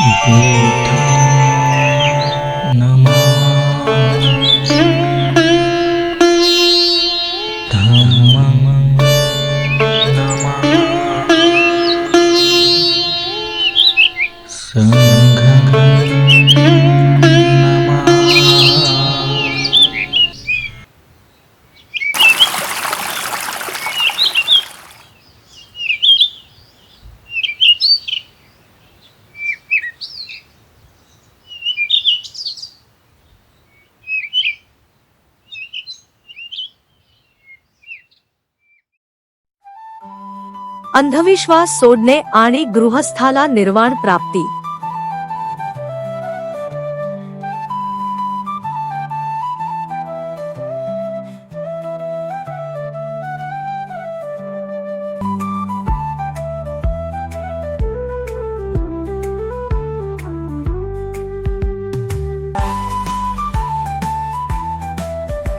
बुद्धं अंधविश्वास सोडणे आणि गृहस्थाला निर्वाण प्राप्ती.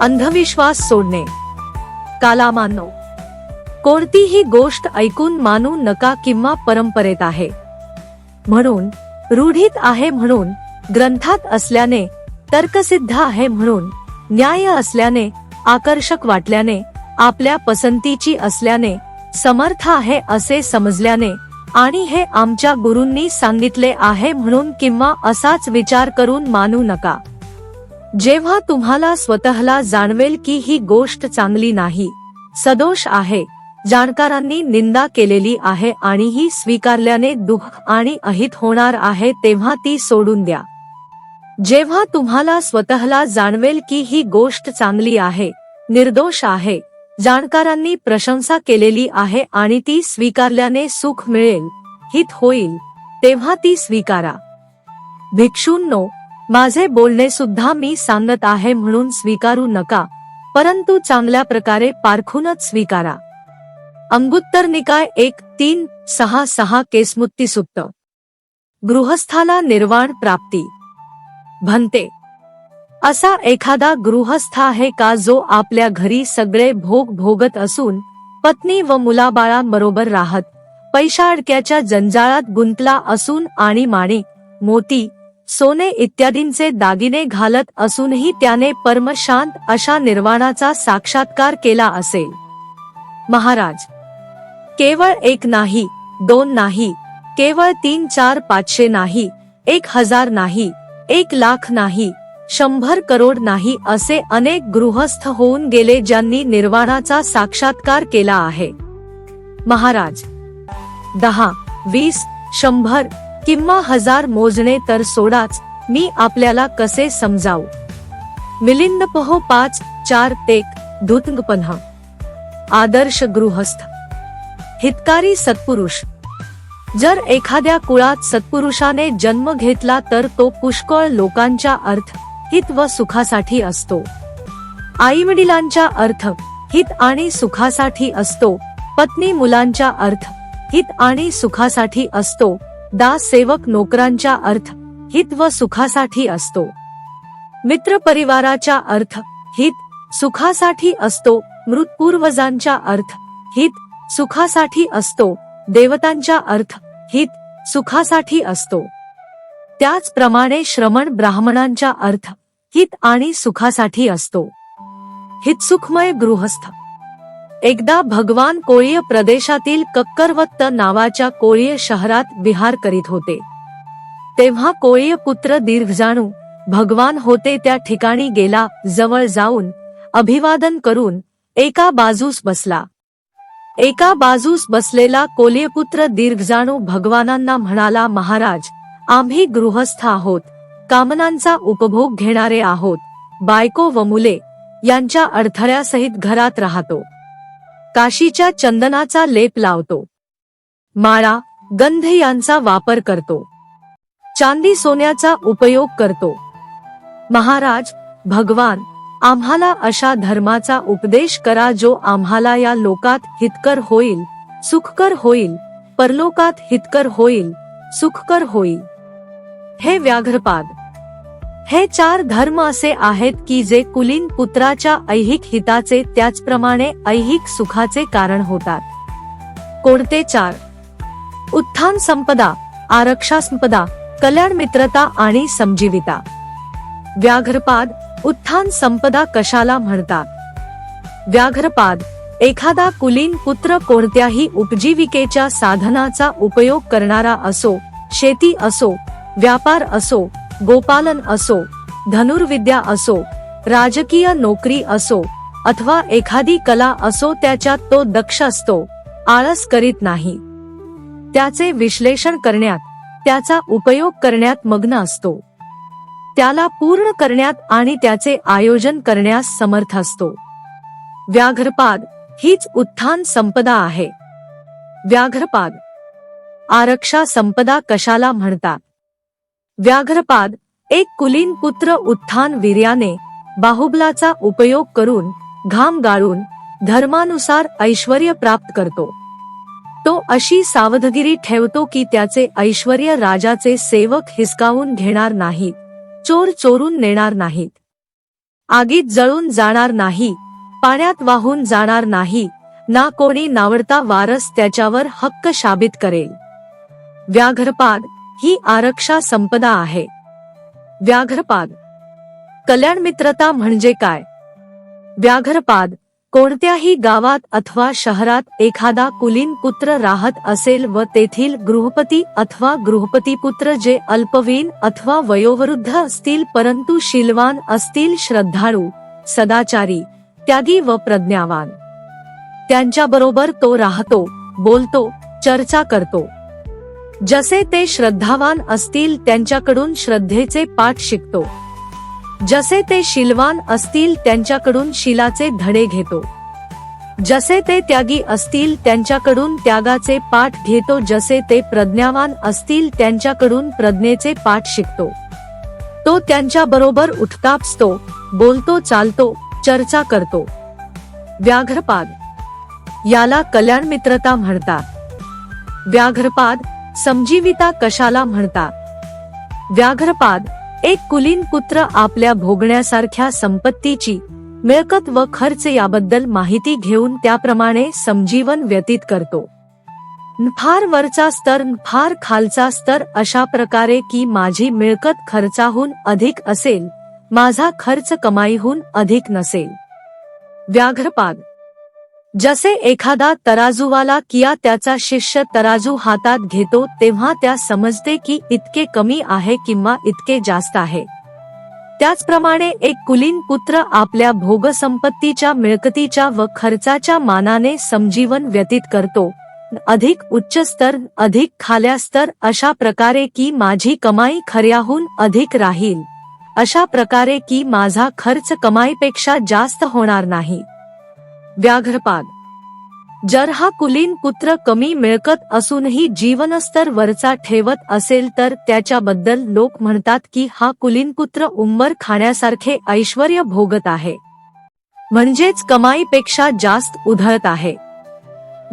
अंधविश्वास सोडणे. कालामानो कोणतीही गोष्ट ऐकून मानू नका किंवा परंपरेत आहे. म्हणून रूढीत आहे म्हणून ग्रंथात असल्याने तर्कसिद्ध आहे म्हणून न्याय असल्याने आकर्षक वाटल्याने आपल्या पसंतीची असल्याने समर्थ आहे असे समजल्याने आणि हे आमच्या गुरूंनी सांगितले आहे म्हणून किंवा असाच विचार करून मानू नका. जेव्हा तुम्हाला स्वतःला जाणवेल की ही गोष्ट चांगली नाही सदोष आहे जाणकारांनी निंदा केलेली आहे आणि ही स्वीकारल्याने दुःख आणि अहित होणार आहे तेव्हा ती सोडून द्या. जेव्हा तुम्हाला स्वतःला जाणवेल की ही गोष्ट चांगली आहे निर्दोष आहे जाणकारांनी प्रशंसा केलेली आहे आणि ती स्वीकारल्याने सुख मिळेल हित होईल तेव्हा ती स्वीकारा. भिक्षूंनो माझे बोलणे सुद्धा मी सांगत आहे म्हणून स्वीकारू नका परंतु चांगल्या प्रकारे पारखूनच स्वीकारा. अंगुत्तर निकाय एक तीन सहा सहा केसमुत्ती सुक्त गृहस्थाला निर्वाण प्राप्ती. म्हणते असा एखादा गृहस्थ आहे का जो आपल्या घरी सगळे भोग भोगत असून पत्नी व मुलाबाळांबरोबर राहत पैशाअडक्याच्या जंजाळात गुंतला असून आणि माणी मोती सोने इत्यादींचे दागिने घालत असूनही त्याने परमशांत अशा निर्वाणाचा साक्षात्कार केला असेल. महाराज केवळ एक नाही दोन नाही केवळ तीन चार पाचशे नाही एक हजार नाही एक लाख नाही शंभर करोड नाही असे अनेक गृहस्थ होऊन गेले ज्यांनी निर्वाणाचा साक्षात्कार केला आहे. महाराज दहा वीस शंभर किंवा हजार मोजणे तर सोडाच मी आपल्याला कसे समजावू मिलिंद पहो पाच चार तेक धुतंगपन्हा आदर्श गृहस्थ हितकारी सत्पुरुष. जर एखाद्या कुळात सत्पुरुषाने जन्म घेतला तर तो पुष्कळ लोकांच्या अर्थ हित व सुखासाठी असतो. आई वडिलांच्या अर्थ हित आणि सुखासाठी असतो. पत्नी मुलांच्या अर्थ हित आणि सुखासाठी असतो. दास सेवक नोकरांच्या अर्थ हित व सुखासाठी असतो. मित्र परिवाराच्या अर्थ हित सुखासाठी असतो. मृत पूर्वजांच्या अर्थ हित सुखासाठी असतो. देवतांच्या अर्थ हित सुखासाठी असतो. त्याचप्रमाणे श्रमण ब्राह्मणांच्या अर्थ हित आणि सुखासाठी असतो. हितसुखमय गृहस्थ. एकदा भगवान कोळीय प्रदेशातील कक्करवत्त नावाच्या कोळीय शहरात विहार करीत होते. तेव्हा कोळीय पुत्र दीर्घजाणू भगवान होते त्या ठिकाणी गेला जवळ जाऊन अभिवादन करून एका बाजूस बसला. एका बाजूस बसलेला कोल्यपुत्र दीर्घजाणू भगवानांना म्हणाला महाराज आम्ही गृहस्थ आहोत. कामनांचा उपभोग घेणारे आहोत. बायको व मुले यांच्या अडथळ्यासहित घरात राहतो. काशीच्या चंदनाचा लेप लावतो. माळा गंध यांचा वापर करतो. चांदी सोन्याचा उपयोग करतो. महाराज भगवान आम्हाला अशा धर्माचा उपदेश करा जो आम्हाला या लोकात हितकर होईल सुखकर होईल परलोकात हितकर होईल सुखकर होईल. हे व्याघ्रपाद. हे चार धर्म असे आहेत की जे कुलीन पुत्राच्या ऐहिक हिताचे त्याचप्रमाणे ऐहिक सुखाचे कारण होतात. कोणते चार? उत्थान संपदा आरक्षा संपदा कल्याण मित्रता आणि समजीविता. व्याघ्रपाद उत्थान संपदा कशाला म्हणतात? व्याघ्रपाद एखादा कुलीन पुत्र कोणत्याही उपजीविकेच्या साधनाचा उपयोग करणारा असो शेती असो व्यापार असो गोपालन असो धनुर्विद्या असो राजकीय नोकरी असो अथवा एखादी कला असो त्याच्यात तो दक्ष असतो आळस करीत नाही. त्याचे विश्लेषण करण्यात त्याचा उपयोग करण्यात मग्न असतो. त्याला पूर्ण करण्यात आणि त्याचे आयोजन करण्यास समर्थ असतो. व्याघ्रपाद हीच उत्थान संपदा आहे. व्याघ्रपाद. आरक्षा संपदा कशाला म्हणतात? व्याघ्रपाद एक कुलीन पुत्र उत्थान वीर्याने बाहुबलाचा उपयोग करून घाम गाळून धर्मानुसार ऐश्वर प्राप्त करतो. तो अशी सावधगिरी ठेवतो की त्याचे ऐश्वर राजाचे सेवक हिसकावून घेणार नाहीत चोर चोरून नेणार नाहीत. आगीत जळून जाणार नाही पाण्यात वाहून जाणार नाही ना कोणी नावडता वारस त्याच्यावर हक्क शाबित करेल. व्याघ्रपाद ही आरक्षा संपदा आहे. व्याघ्रपाद. कल्याण मित्रता म्हणजे काय? व्याघ्रपाद कोणत्याही गावात अथवा शहरात एखादा कुलीन पुत्र राहत असेल व तेथील गृहपती अथवा गृहपती पुत्र जे अल्पवीन अथवा वयोवृद्ध असतील परंतु शीलवान असतील श्रद्धाळू सदाचारी त्यागी व प्रज्ञावान. त्यांच्याबरोबर तो राहतो बोलतो चर्चा करतो. जसे ते श्रद्धावान असतील त्यांच्याकडून श्रद्धेचे पाठ शिकतो. जसे ते शिलवान असतील त्यांच्याकडून शिलाचे धडे घेतो. जसे ते त्यागी असतील त्यांच्याकडून त्यागाचे पाठ घेतो. जसे ते प्रज्ञावान असतील त्यांच्याकडून प्रज्ञेचे पाठ शिकतो. तो त्यांच्या बरोबर उठतापसतो बोलतो चालतो चर्चा करतो. व्याघ्रपाद. याला कल्याण मित्रता म्हणतात. व्याघ्रपाद समजीविता कशाला म्हणतात. व्याघ्रपाद एक कुलीन पुत्र आपल्या भोगण्यासारख्या संपत्तीची मिळकत व खर्च याबद्दल माहिती घेऊन त्याप्रमाणे समजीवन व्यतीत करतो. फार वरचा स्तर फार खालचा स्तर अशा प्रकारे की माझी मिळकत खर्चाहून अधिक असेल माझा खर्च कमाईहून अधिक नसेल. व्याघ्रपाद जसे एखादा तराजूवाला किया त्याचा शिष्य तराजू हातात घेतो तेव्हा त्या समजते की इतके कमी आहे किंवा इतके जास्त आहे. त्याचप्रमाणे एक कुलीन पुत्र आपल्या भोगसंपत्तीच्या मिळकतीच्या व खर्चाच्या मानाने समजीवन व्यतीत करतो. अधिक उच्च स्तर अधिक खाल्या स्तर अशा प्रकारे की माझी कमाई खऱ्याहून अधिक राहील. अशा प्रकारे की माझा खर्च कमाईपेक्षा जास्त होणार नाही. व्याघ्रपाद. जर हा कुलीन पुत्र कमी मिळकत असूनही जीवनस्तर वरचा ठेवत असेल तर त्याच्याबद्दल लोक म्हणतात की हा कुलीन पुत्र उंबर खाण्यासारखे ऐश्वर भोगत आहे. म्हणजेच कमाईपेक्षा जास्त उधळत आहे.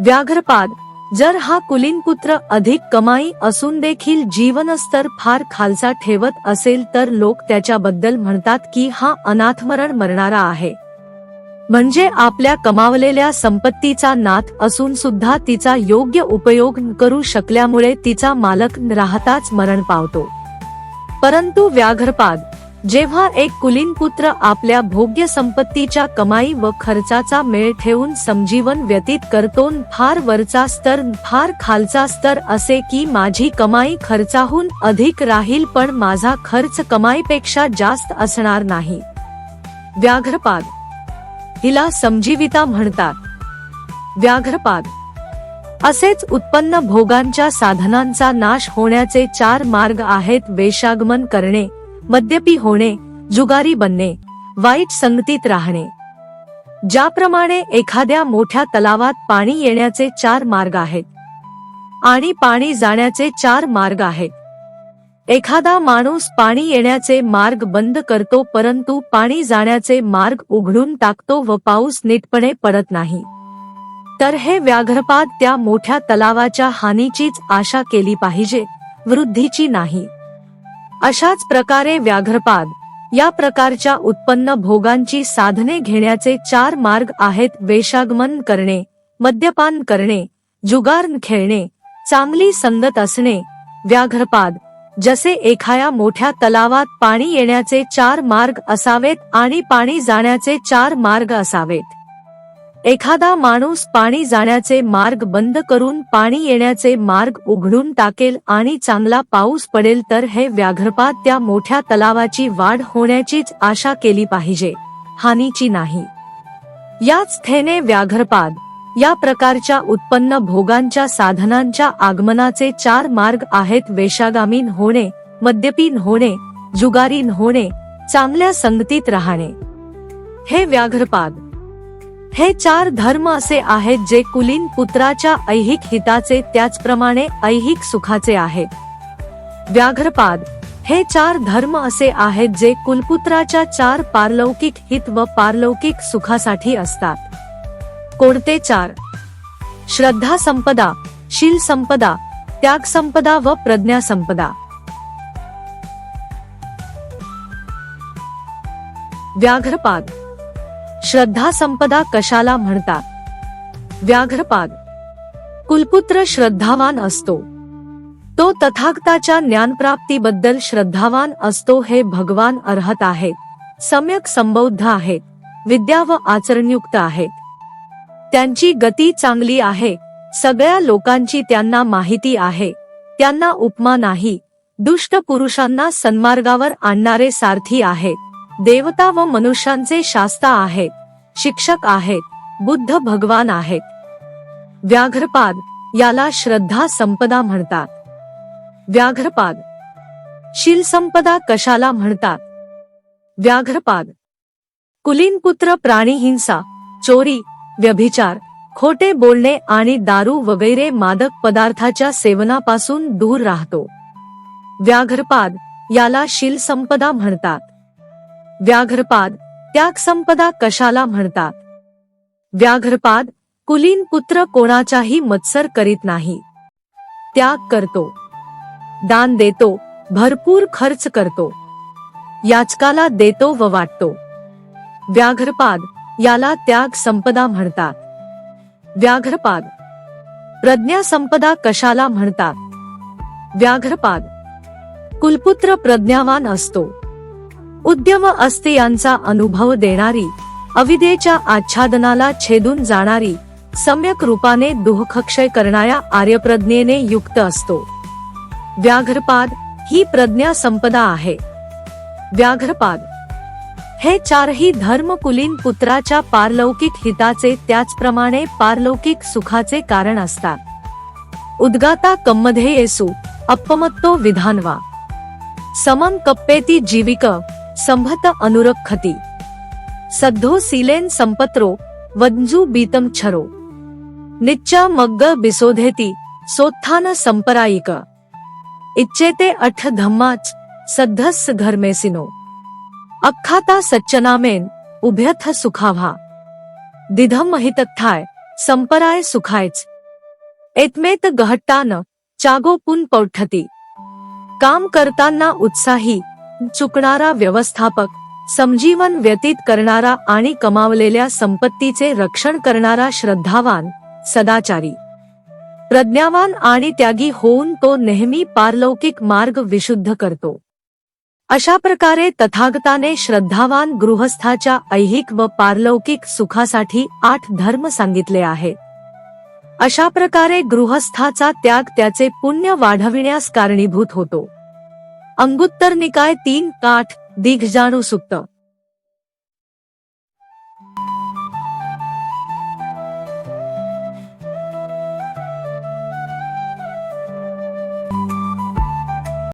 व्याघ्रपाद. जर हा कुलीन पुत्र अधिक कमाई असून देखील जीवनस्तर फार खालचा ठेवत असेल तर लोक त्याच्याबद्दल म्हणतात की हा अनाथमरण मरणारा आहे. म्हणजे आपल्या कमावलेल्या संपत्तीचा नाथ असून सुद्धा तिचा योग्य उपयोग करू शकल्यामुळे तिचा मालक राहताच मरण पावतो. परंतु व्याघ्रपाद जेव्हा एक कुलीन पुत्र आपल्या भोग्य संपत्तीच्या कमाई व खर्चाचा मेळ ठेवून समजीवन व्यतीत करतो फार वरचा स्तर फार खालचा स्तर असे की माझी कमाई खर्चाहून अधिक राहील पण माझा खर्च कमाईपेक्षा जास्त असणार नाही. व्याघ्रपाद हिला समजीविता म्हणतात. व्याघ्रपाद. असेच उत्पन्न भोगांच्या साधनांचा नाश होण्याचे चार मार्ग आहेत वेशागमन करणे मद्यपी होणे जुगारी बनणे वाईट संगतीत राहणे. ज्याप्रमाणे एखाद्या मोठ्या तलावात पाणी येण्याचे चार मार्ग आहेत. आणि पाणी जाण्याचे चार मार्ग आहेत. एखादा माणूस पाणी येण्याचे मार्ग बंद करतो परंतु पाणी जाण्याचे मार्ग उघडून टाकतो व पाऊस नीटपणे पडत नाही. तर हे व्याघ्रपाद त्या मोठ्या तलावाच्या हानीचीच आशा केली पाहिजे वृद्धीची नाही. अशाच प्रकारे व्याघ्रपाद या प्रकारच्या उत्पन्न भोगांची साधने घेण्याचे चार मार्ग आहेत वेशागमन करणे मद्यपान करणे जुगार खेळणे चांगली संगत असणे व्याघ्रपाद जसे एखाद्या मोठ्या तलावात पाणी येण्याचे चार मार्ग असावेत आणि पाणी जाण्याचे चार मार्ग असावेत. एखादा माणूस पाणी जाण्याचे मार्ग बंद करून पाणी येण्याचे मार्ग उघडून टाकेल आणि चांगला पाऊस पडेल तर हे व्याघ्रपात त्या मोठ्या तलावाची वाढ होण्याचीच आशा केली पाहिजे. हानीची नाही. याच थेने व्याघ्रपाद या प्रकारच्या उत्पन्न भोगांच्या साधनांच्या आगमनाचे चार मार्ग आहेत वेशागामीन होणे मद्यपीन होणे जुगारीन होणे चांगल्या संगतीत राहणे. हे व्याघ्रपाद. हे चार धर्म असे आहेत जे कुलीन पुत्राच्या ऐहिक हिताचे त्याचप्रमाणे ऐहिक सुखाचे आहेत. व्याघ्रपाद. हे चार धर्म असे आहेत जे कुलपुत्राच्या चार पारलौकिक हित व पारलौकिक सुखासाठी असतात. कोणते चार. श्रद्धा संपदा शील संपदा त्याग संपदा व प्रज्ञा संपदा. व्याघ्रपाद. श्रद्धा संपदा कशाला म्हणतात? व्याघ्रपाद. कुलपुत्र श्रद्धावान असतो. तो तथागताच्या ज्ञानप्राप्तीबद्दल श्रद्धावान असतो हे भगवान अर्हत आहेत. सम्यक संबौद्ध आहेत. विद्या व आचरणयुक्त आहेत. त्यांची गती चांगली आहे. सगळ्या लोकांची त्यांना माहिती आहे. त्यांना उपमा नाही. दुष्ट पुरुषांना सन्मार्गावर आणणारे सारथी आहेत देवता व मनुष्यांचे शास्ता आहेत शिक्षक आहेत. बुद्ध भगवान आहेत. व्याघ्रपाद याला श्रद्धा संपदा म्हणतात. व्याघ्रपाद शील संपदा कशाला म्हणतात? व्याघ्रपाद कुलीन पुत्र प्राणी हिंसा चोरी व्यभिचार खोटे बोलणे आणि दारू वगैरे मादक पदार्थाच्या सेवनापासून दूर राहतो. व्याघ्रपाद याला शील संपदा म्हणतात. व्याघ्रपाद त्याग संपदा कशाला म्हणतात? व्याघ्रपाद कुलीन पुत्र कोणाचाही मत्सर करीत नाही. त्याग करतो. दान देतो भरपूर खर्च करतो. याचकाला देतो व वाटतो. व्याघ्रपाद याला त्याग संपदा म्हणतात. व्याघ्रपाद. प्रज्ञा संपदा कशाला म्हणतात? व्याघ्रपाद. कुलपुत्र प्रज्ञावान असतो. उद्यम असते यांचा अनुभव देणारी अविदेच्या आच्छादनाला छेदून जाणारी सम्यक रूपाने दुःखक्षय करणाऱ्या आर्यप्रज्ञेने युक्त असतो. व्याघ्रपाद ही प्रज्ञा संपदा आहे. व्याघ्रपाद. हे चारही धर्म कुलीन पुत्राच्या पारलौकिक हिताचे त्याचप्रमाणे पारलौकिक सुखाचे कारण असतात. उद्गाता कम्मध्ये येसू अपमत्तो विधानवा. समम कप्पेती जीविक संभत अनुरखती सद्धो सीलेन संपत्रो वंजू बीतम छरो निच्चा मग्ग बिसोधेती सोत्थान संपरायिक. इच्छेते अठ धम्माच सद्धस घरमेसिनो. अख्खाता सच्चनामेन उभ्यथ सुखावा। दिधम महितथाय संपराय सुखायच। एतमेत गहट्टान चागोपून पौठती। काम करताना उत्साही चुकणारा व्यवस्थापक समजीवन व्यतीत करणारा आणि कमावलेल्या संपत्तीचे रक्षण करणारा श्रद्धावान सदाचारी। प्रज्ञावान आणि त्यागी होऊन तो नेहमी पारलौकिक मार्ग विशुद्ध करतो। अशा प्रकारे तथागताने श्रद्धावान गृहस्थाच्या ऐहिक व पारलौकिक सुखासाठी आठ धर्म सांगितले आहेत अशा प्रकारे गृहस्थाचा त्याग त्याचे पुण्य वाढविण्यास कारणीभूत होतो. अंगुत्तर निकाय तीन काठ दिघजाणू सुक्त